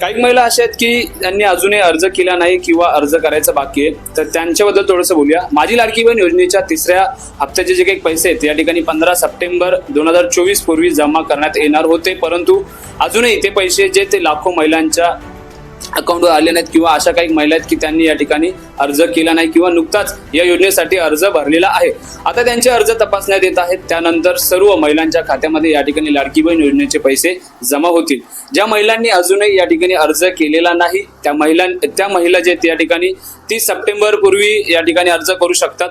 काही महिला अशा आहेत की त्यांनी अजूनही अर्ज केला नाही किंवा अर्ज करायचा बाकी आहे. तर त्यांच्याबद्दल थोडंसं बोलूया. माझी लाडकी बहीण योजनेच्या तिसऱ्या हप्त्याचे जे काही पैसे आहेत या ठिकाणी पंधरा सप्टेंबर दोन हजार चोवीस पूर्वी जमा करण्यात येणार होते. परंतु अजूनही ते पैसे जे ते लाखो महिलांच्या अकाउंटवर आले नाहीत किंवा अशा काही महिला आहेत की त्यांनी या ठिकाणी अर्ज केला नाही किंवा नुकताच या योजनेसाठी अर्ज भरलेला आहे. आता त्यांचे अर्ज तपासण्यात येत आहेत. त्यानंतर सर्व महिलांच्या खात्यामध्ये या ठिकाणी लाडकी बहीण योजनेचे पैसे जमा होतील. ज्या महिलांनी अजूनही या ठिकाणी अर्ज केलेला नाही त्या महिलां त्या महिला जे आहेत या ठिकाणी तीस सप्टेंबर पूर्वी या ठिकाणी अर्ज करू शकतात.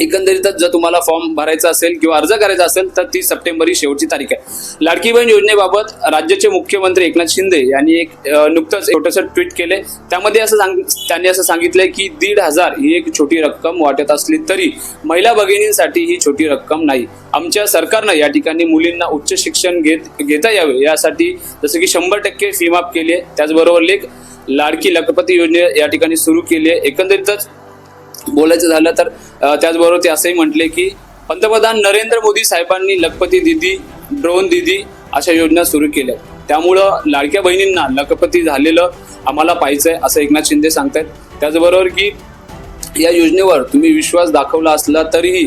एकंदरीतच जर तुम्हाला फॉर्म भरायचा असेल किंवा अर्ज करायचा असेल तर ती सप्टेंबर ही शेवटची तारीख आहे. लाडकी बहीण योजनेबाबत राज्याचे मुख्यमंत्री एकनाथ शिंदे यांनी एक नुकतंच छोटंसं ट्विट केले त्यामध्ये असं सांग त्यांनी असं सांगितलंय की दीड हजार ही एक छोटी रक्कम वाटत असली तरी महिला भगिनींसाठी ही छोटी रक्कम नाही. आमच्या सरकारनं या ठिकाणी मुलींना उच्च शिक्षण घेत घेता यावे यासाठी जसं की शंभर टक्के फी माफ केली आहे. त्याचबरोबर लेख लाडकी लखपती योजने या ठिकाणी सुरू केली आहे. एकंदरीतच बोलायचं झालं तर त्याचबरोबर ते असंही म्हटले की पंतप्रधान नरेंद्र मोदी साहेबांनी लखपती दिदी ड्रोन दिदी अशा योजना सुरू केल्या. त्यामुळं लाडक्या बहिणींना लखपती झालेलं आम्हाला पाहिजे असं एकनाथ शिंदे सांगतायत. त्याचबरोबर की या योजनेवर तुम्ही विश्वास दाखवला असला तरीही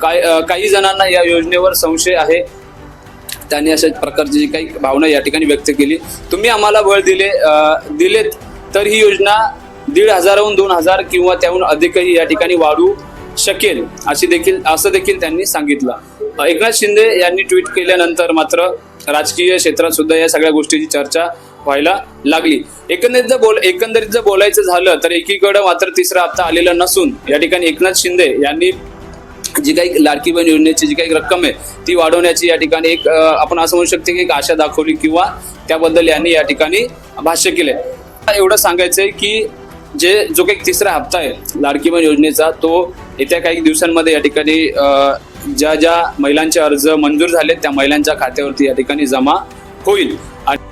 काय काही जणांना या योजनेवर संशय आहे. त्यांनी अशा प्रकारची जी काही भावना या ठिकाणी व्यक्त केली. तुम्ही आम्हाला बळ दिले दिलेत तर ही योजना दीड हजाराहून दोन हजार किंवा त्याहून अधिकही या ठिकाणी वाढू शकेल अशी देखील असं देखील त्यांनी सांगितलं. एकनाथ शिंदे यांनी ट्विट केल्यानंतर मात्र राजकीय क्षेत्रात सुद्धा या सगळ्या गोष्टीची चर्चा व्हायला लागली. एकंदरीत जर बोल एकंदरीत जर बोलायचं झालं तर एकीकडं मात्र तिसरा हप्ता आलेला नसून या ठिकाणी एकनाथ शिंदे यांनी जी काही लाडकी बहीण योजनेची जी काही रक्कम आहे ती वाढवण्याची या ठिकाणी एक आपण असं म्हणू शकतो की एक आशा दाखवली किंवा त्याबद्दल यांनी या ठिकाणी भाष्य केले एवढं सांगायचंय की जे जो काही तिसरा हप्ता आहे लाडकी बहीण योजनेचा तो येत्या काही दिवसांमध्ये या ठिकाणी ज्या ज्या महिलांचे अर्ज मंजूर झाले त्या महिलांच्या खात्यावरती या ठिकाणी जमा होईल. आणि